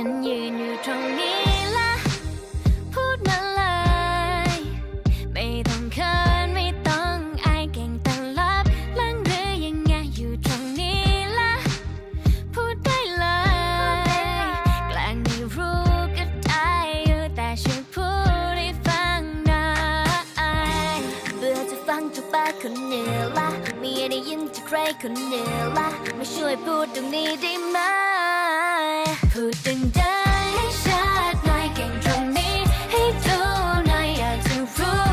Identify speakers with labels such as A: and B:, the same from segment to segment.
A: ฉันยืนอยู่ตรงนี้ละพูดมาเลย ไม่ต้องเขินไม่ต้องอายเก่งต่ลับลังหรือยังไงอยู่ตรงนี้ละพูดได้เลยแกล้งไม่รู้ก็ได้อยู่แต่ช่วยพูดให้ฟังหน่อยเบื่อจะฟังจุกปากคนเหนือละไม่ได้ยินจากใครคนเหนือละมาช่วยพูดตรงนี้ได้ไหม พูดดังๆให้ชัดหน่อยเก่งตรงนี้ให้ดูหน่อยอยากจะรู้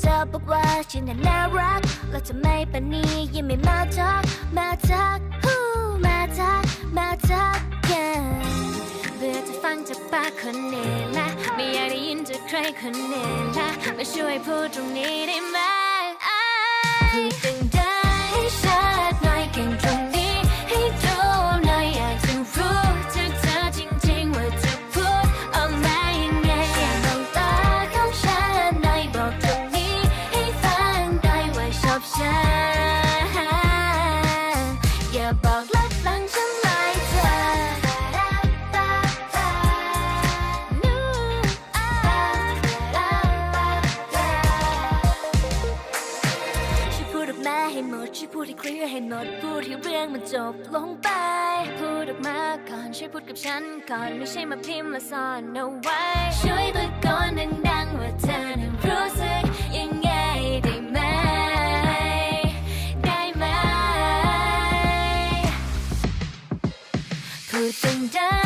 A: เธอบอกว่าฉันน่ารักเราจะไม่านนี้ยังไม่มาทัก มาทักฮู้มาทัก มาทักกันเบื่อจะฟังจากปากคนนี้ละไม่อยากได้ยินจากใครคนนี้ละมาช่วยพูดตรงนี้ได้ไหม ให้หมดพูดให้เรื่องมันจบลงไป พูดออกมาก่อนช่วยพูดกับฉันก่อนไม่ใช่มาพิมพ์มาซ่อนเอาไว้ ช่วยตะโกนดังๆว่าเธอนั้นรู้สึกยังไงได้ไหม ได้ไหมพูดดัง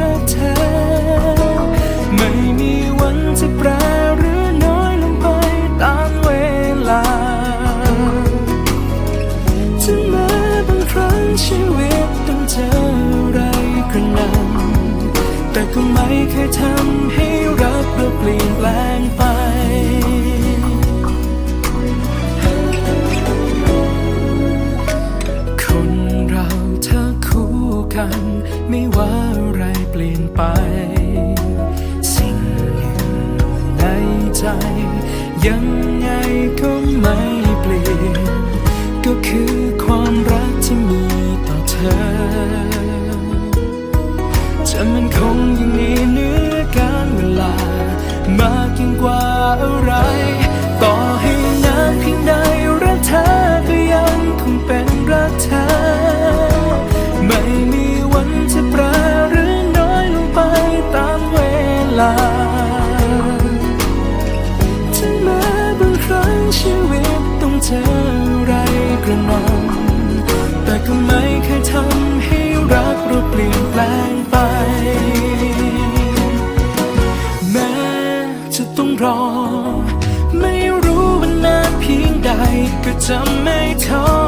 B: รักเธอ ไม่มีวันจะแปรหรือน้อยลงไปตามเวลาถึงแม้บางครั้งชีวิตต้องเจออะไรกระหนำแต่ก็ไม่เคยทำ ยังไงก็ไม่เปลี่ยน ก็คือความรักที่มีต่อเธอ ลี่ยนแปลงไป แม้จะต้องรอ ไม่รู้ว่านานเพียงใดก็จะไม่ท้อ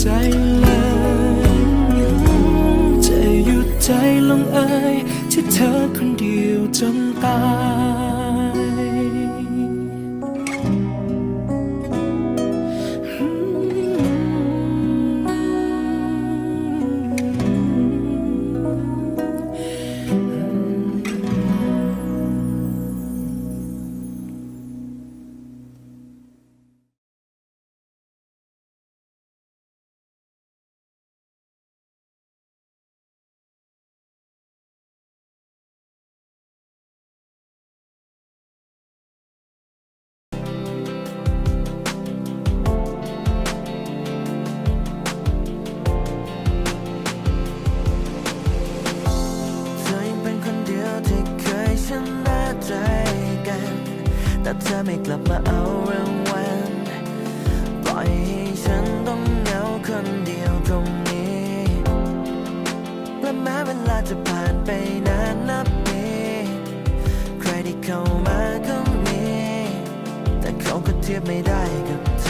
B: ใจเลยจะหยุดใจลงเอยที่เธอคนเดียวจนตาย
C: ไม่กลับมาเอารางวัลปล่อยให้ฉันต้องเหงาคนเดียวตรงนี้ และแม้เวลาจะผ่านไปนานนับปีใครที่เข้ามาก็มี แต่เขาก็เทียบไม่ได้กับเธอ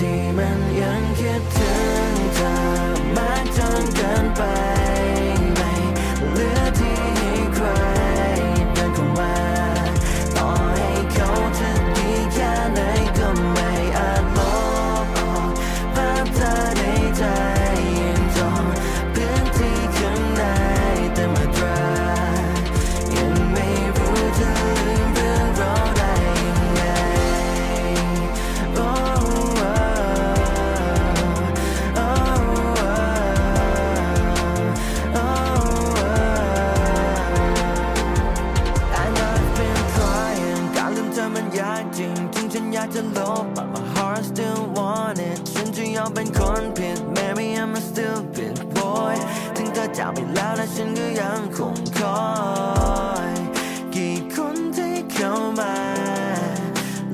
C: ที่มันยังคิดถึงเธอมากจนเกินไป จากไปแล้วและฉันก็ยังคงคอย กี่คนที่เข้ามา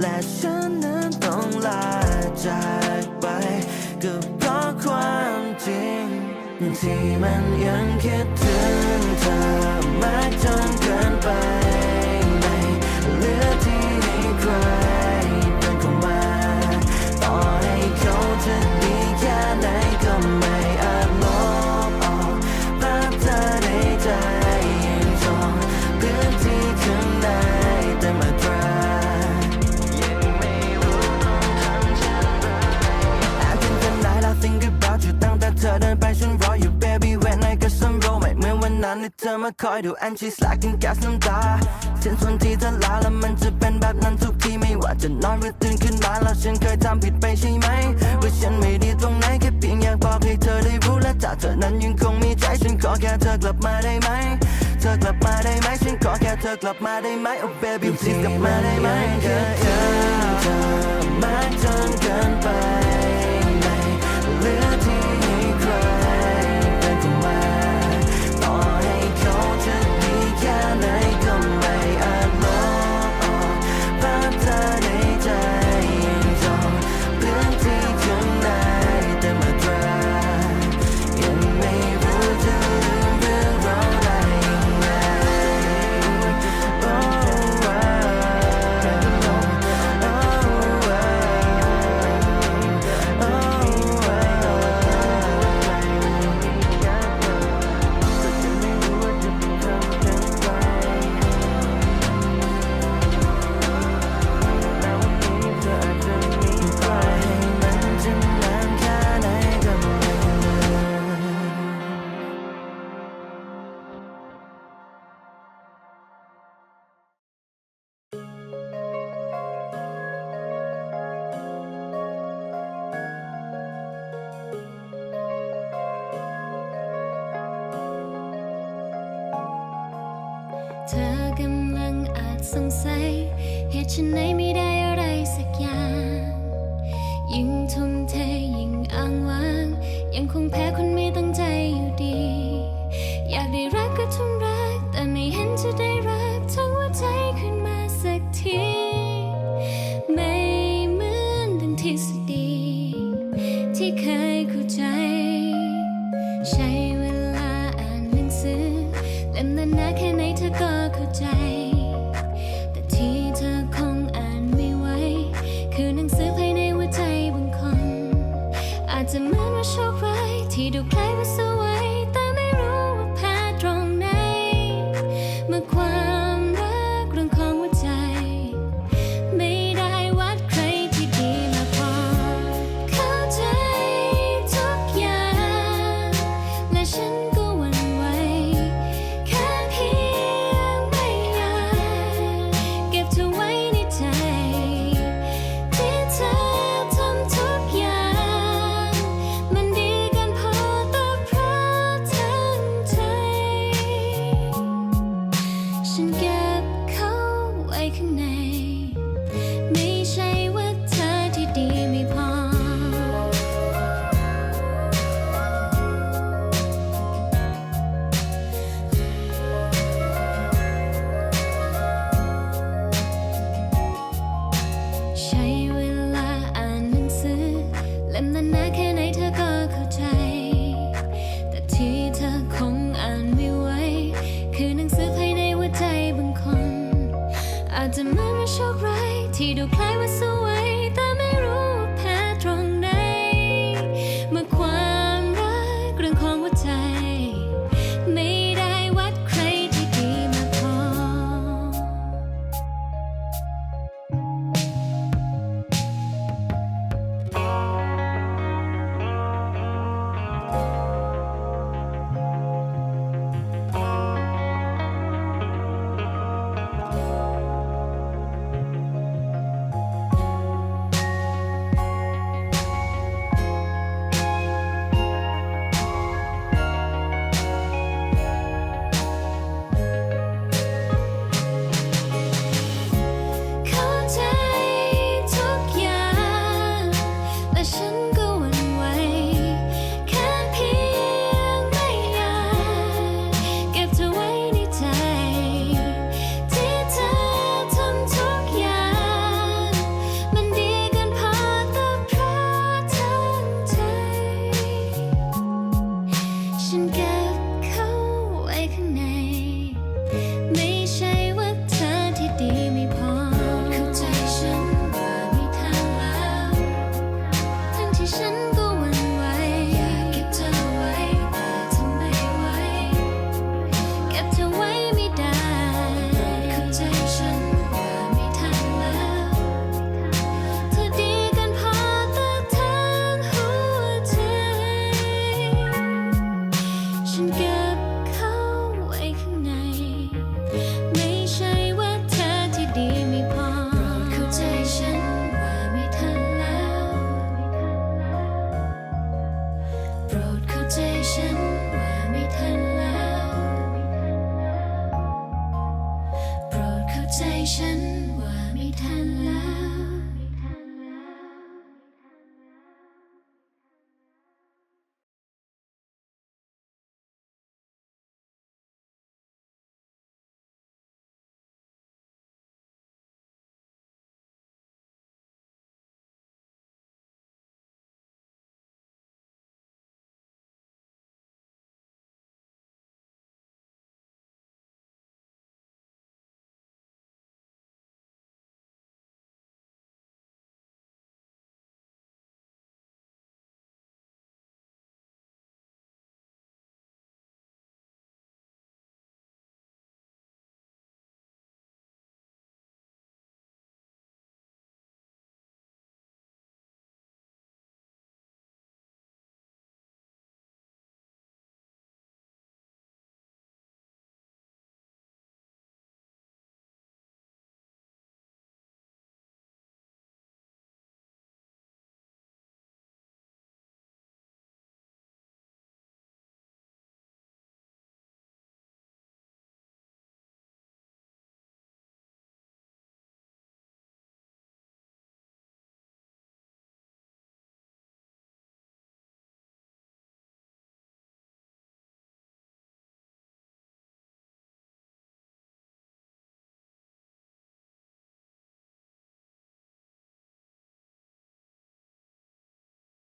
C: และฉันนั้นต้องลาจากไปก็เพราะความจริง ที่มันยังคิดถึงเธอมากจนเกินไปไม่เหลือที่ให้ใคร ที่เธอมาคอยดู and she's like in gas น้ำตาเส้นส่วนที่เธอลาแล้วมันจะเป็นแบบนั้นทุกทีไม่ว่าจะนอนหรือตื่นขึ้นมาแล้วฉันเคยทำผิดไปใช่ไหมว่าฉันไม่ดีตรงไหนแค่เพียงอยากบอกให้เธอได้รู้และจากเธอนั้นยังคงมีใจฉันขอแค่เธอกลับมาได้ไหมเธอกลับมาได้ไหมฉันขอแค่เธอกลับมาได้ไหม oh baby please กลับมาได้ไหมเธอเธอมากจนเกินไปไม่เหลือ